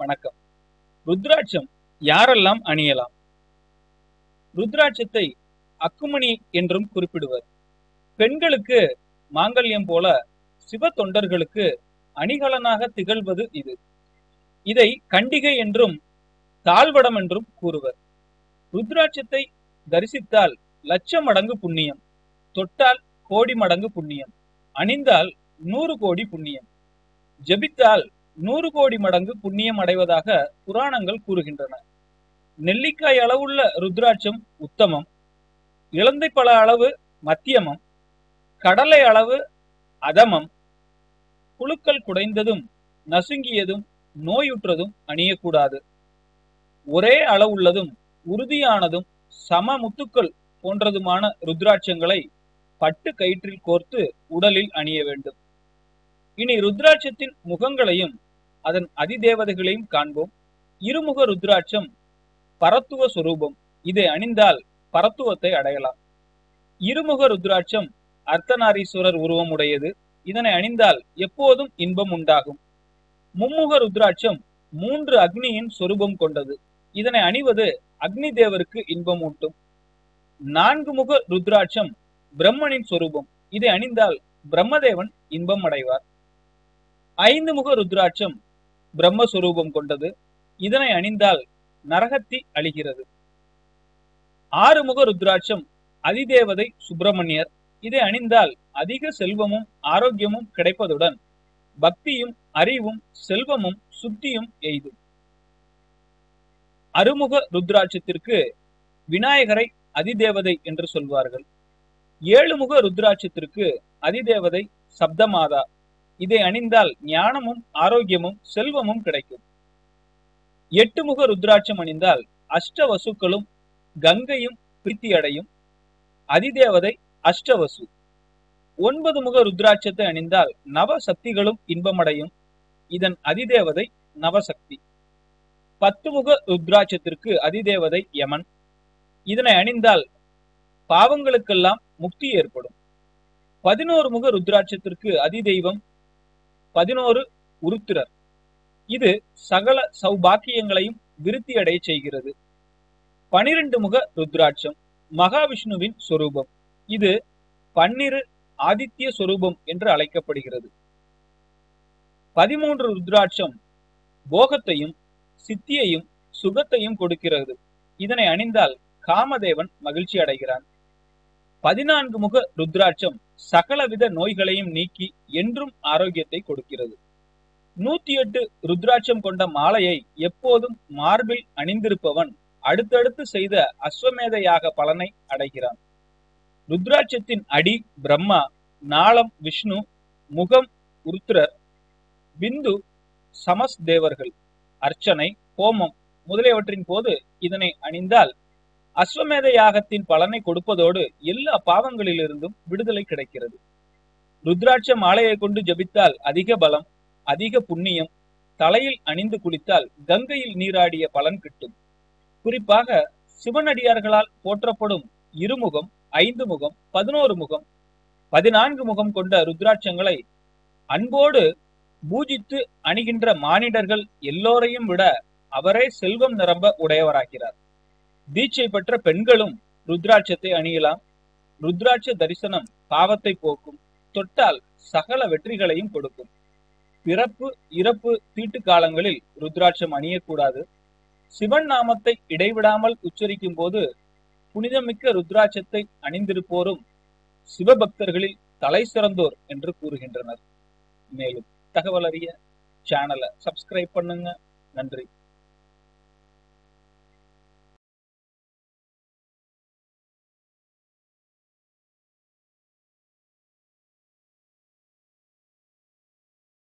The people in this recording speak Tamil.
வணக்கம். ருத்ராட்சம் யாரெல்லாம் அணியலாம்? ருத்ராட்சத்தை அக்குமணி என்றும் குறிப்பிடுவர். பெண்களுக்கு மாங்கல்யம் போல சிவ தொண்டர்களுக்கு அணிகலனாக திகழ்வது இது. இதை கண்டிகை என்றும் தாழ்வடம் என்றும் கூறுவர். ருத்ராட்சத்தை தரிசித்தால் லட்ச மடங்கு புண்ணியம் தொட்டால் கோடி மடங்கு புண்ணியம் அணிந்தால் நூறு கோடி புண்ணியம் ஜெபித்தால் நூறு கோடி மடங்கு புண்ணியம் அடைவதாக புராணங்கள் கூறுகின்றன. நெல்லிக்காய் அளவுள்ள ருத்ராட்சம் உத்தமம். இளந்தை பழ அளவு மத்தியமம். கடலை அளவு அதமம். புழுக்கள் குடைந்ததும் நசுங்கியதும் நோயுற்றதும் அணியக்கூடாது. ஒரே அளவுள்ளதும் உறுதியானதும் சம முத்துக்கள் போன்றதுமான ருத்ராட்சங்களை பட்டு கயிற்றில் கோர்த்து உடலில் அணிய வேண்டும். இனி ருத்ராட்சத்தின் முகங்களையும் அதன் அதிதேவதைகளையும் காண்போம். இருமுக ருத்ராட்சம் பரத்துவ சுரூபம். இதை அணிந்தால் பரத்துவத்தை அடையலாம். இருமுக ருத்ராட்சம் அர்த்தநாரீஸ்வரர் உருவம் உடையது. இதனை அணிந்தால் எப்போதும் இன்பம் உண்டாகும். மும்முக ருத்ராட்சம் மூன்று அக்னியின் சொரூபம் கொண்டது. இதனை அணிவது அக்னி தேவருக்கு இன்பம் ஊட்டும். நான்கு முக ருத்ராட்சம் பிரம்மனின் சொரூபம். இதை அணிந்தால் பிரம்மதேவன் இன்பம் அடைவார். ஐந்து முக ருத்ராட்சம் பிரம்மஸ்வரூபம் கொண்டது. இதனை அணிந்தால் நரகத்தி அழிகிறது. ஆறுமுக ருத்ராட்சம் அதிதேவதை சுப்பிரமணியர். இதை அணிந்தால் அதிக செல்வமும் ஆரோக்கியமும் கிடைப்பதுடன் பக்தியும் அறிவும் செல்வமும் சுத்தியும் எய்தும். அருமுக ருத்ராட்சத்திற்கு விநாயகரை அதிதேவதை என்று சொல்வார்கள். ஏழுமுக ருத்ராட்சத்திற்கு அதிதேவதை சப்தமாதா இதை அணிந்தால் ஞானமும் ஆரோக்கியமும் செல்வமும் கிடைக்கும். எட்டு முக ருத்ராட்சம் அணிந்தால் அஷ்ட வசுக்களும் கங்கையும் பிரீத்தி அடையும் அதிதேவதை அஷ்டவசு. ஒன்பது முக ருத்ராட்சத்தை அணிந்தால் நவ சக்திகளும் இன்பமடையும். இதன் அதிதேவதை நவசக்தி. பத்து முக ருத்ராட்சத்திற்கு அதிதேவதை யமன். இதனை அணிந்தால் பாவங்களுக்கெல்லாம் முக்தி ஏற்படும். பதினோரு முக ருத்ராட்சத்திற்கு அதிதெய்வம் பதினோரு உருத்திரர். இது சகல சௌபாக்கியங்களையும் விருத்தி அடைய செய்கிறது. பனிரெண்டு முக ருத்ராட்சம் மகாவிஷ்ணுவின் சொரூபம். இது பன்னிரு ஆதித்ய சொரூபம் என்று அழைக்கப்படுகிறது. பதிமூன்று ருத்ராட்சம் போகத்தையும் சித்தியையும் சுகத்தையும் கொடுக்கிறது. இதனை அணிந்தால் காமதேவன் மகிழ்ச்சி அடைகிறான் பதினான்கு முக ருத்ராட்சம் சகலவித நோய்களையும் நீக்கி என்றும் ஆரோக்கியத்தை கொடுக்கிறது. நூத்தி எட்டு ருத்ராட்சம் கொண்ட மாலையை எப்போதும் மார்பில் அணிந்திருப்பவன் அடுத்தடுத்து செய்த அஸ்வமேதையாக பலனை அடைகிறான். ருத்ராட்சத்தின் அடி பிரம்மா நாளம் விஷ்ணு முகம் உருத்ரர் பிந்து சமஸ் தேவர்கள் அர்ச்சனை ஹோமம் முதலியவற்றின் போது இதனை அணிந்தால் அஸ்வமேத யாகத்தின் பலனை கொடுப்பதோடு எல்லா பாவங்களிலிருந்தும் விடுதலை கிடைக்கிறது. ருத்ராட்ச மாலையை கொண்டு ஜபித்தால் அதிக பலம் அதிக புண்ணியம் தலையில் அணிந்து குளித்தால் கங்கையில் நீராடிய பலன் கிட்டும். குறிப்பாக சிவனடியார்களால் போற்றப்படும் இருமுகம் ஐந்து முகம் பதினோரு முகம் பதினான்கு முகம் கொண்ட ருத்ராட்சங்களை அன்போடு பூஜித்து அணிகின்ற மானிடர்கள் எல்லோரையும் விட அவரே செல்வம் நிரம்ப உடையவராகிறார். தீட்சை பெற்ற பெண்களும் ருத்ராட்சத்தை அணியலாம். ருத்ராட்ச தரிசனம் பாவத்தை போக்கும். தொட்டால் சகல வெற்றிகளையும் கொடுக்கும். பிறப்பு இறப்பு தீட்டு காலங்களில் ருத்ராட்சம் அணியக்கூடாது. சிவன் நாமத்தை இடைவிடாமல் உச்சரிக்கும் போது புனிதமிக்க ருத்ராட்சத்தை அணிந்திருப்போரும் சிவபக்தர்களில் தலை சிறந்தோர் என்று கூறுகின்றனர். மேலும் தகவல் அறிய சேனலை சப்ஸ்கிரைப் பண்ணுங்க. நன்றி.